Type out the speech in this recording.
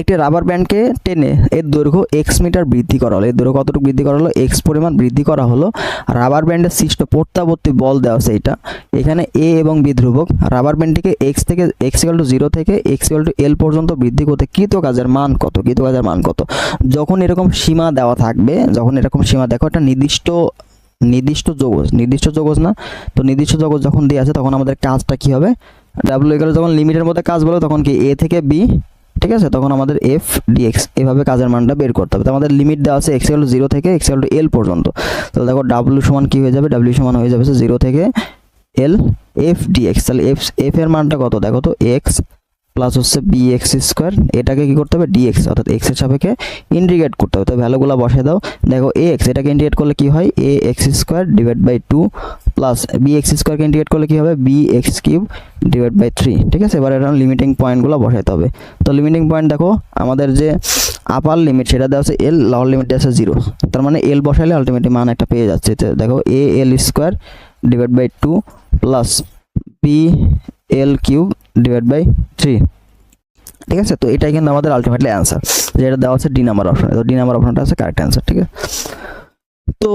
একটি রাবার ব্যান্ডকে টেনে এর দৈর্ঘ্য এক্স মিটার বৃদ্ধি করা হলো এর দৈর্ঘ্য কতটুকু বৃদ্ধি করা হলো এক্স পরিমাণ বৃদ্ধি করা হলো। রাবার ব্যান্ডের সৃষ্ট প্রত্যাবর্তী বল দেওয়া আছে এটা এখানে এ এবং বি রাবার ব্যান্ডটিকে এক্স থেকে এক্স ইকাল টু জিরো থেকে এক্স ইকাল টু এল পর্যন্ত বৃদ্ধি করতে কৃত কাজের মান কত? কৃত কাজের মান কত? যখন এরকম সীমা দেওয়া থাকবে, যখন এরকম সীমা, দেখো একটা নির্দিষ্ট নির্দিষ্ট যোগজ নির্দিষ্ট যোগজ না? তো নির্দিষ্ট যোগজ যখন দিয়ে আছে, তখন আমাদের কাজটা কি হবে? ডাব্লিউ ইকাল যখন লিমিটের মধ্যে কাজ বলো, তখন কি এ থেকে বি ঠিক আছে? তখন আমাদের এফ ডিএক্স এভাবে কাজের মানটা বের করতে হবে। তো আমাদের লিমিট দেওয়া আছে এক্স এল জিরো থেকে এক্স এল টু এল পর্যন্ত। তাহলে দেখো ডাব্লিউ সমান কী হয়ে যাবে? ডাব্লিউ সমান হয়ে যাবে জিরো থেকে এল এফ ডিএক্স তাহলে এফ এফ এর মানটা কত? দেখো তো এক্স প্লাস হচ্ছে বি এক্স স্কোয়ার এটাকে কি করতে হবে? ডিএক্স অর্থাৎ এক্সের সাপেক্ষে ইন্টিগ্রেট করতে হবে। তো ভ্যালুগুলো বসে দাও। দেখো এ এক্স এটাকে ইন্টিগ্রেট করলে কি হয়? A X square divide by two plus B X স্কোয়ারকে ইন্টিগ্রেট করলে কি হবে? B X cube divide by three ঠিক আছে? এবার এটা লিমিটিং পয়েন্টগুলো বসাইতে হবে। তো লিমিটিং পয়েন্ট দেখো, আমাদের যে আপার লিমিট সেটা দেওয়া আছে এল লোয়ার লিমিট দেওয়া আছে জিরো তার মানে এল বসাইলে আলটিমেটলি মান একটা পেয়ে যাচ্ছে। দেখো A L square divide by two plus B L cube divide by three ঠিক আছে? তো এটাই কিন্তু আমাদের আলটিমেটলি অ্যান্সার যেটা দেওয়া আছে ডি নাম্বার অপশন তো ডি নাম্বার অপশনটা আছে কারেক্ট অ্যান্সার ঠিক আছে? তো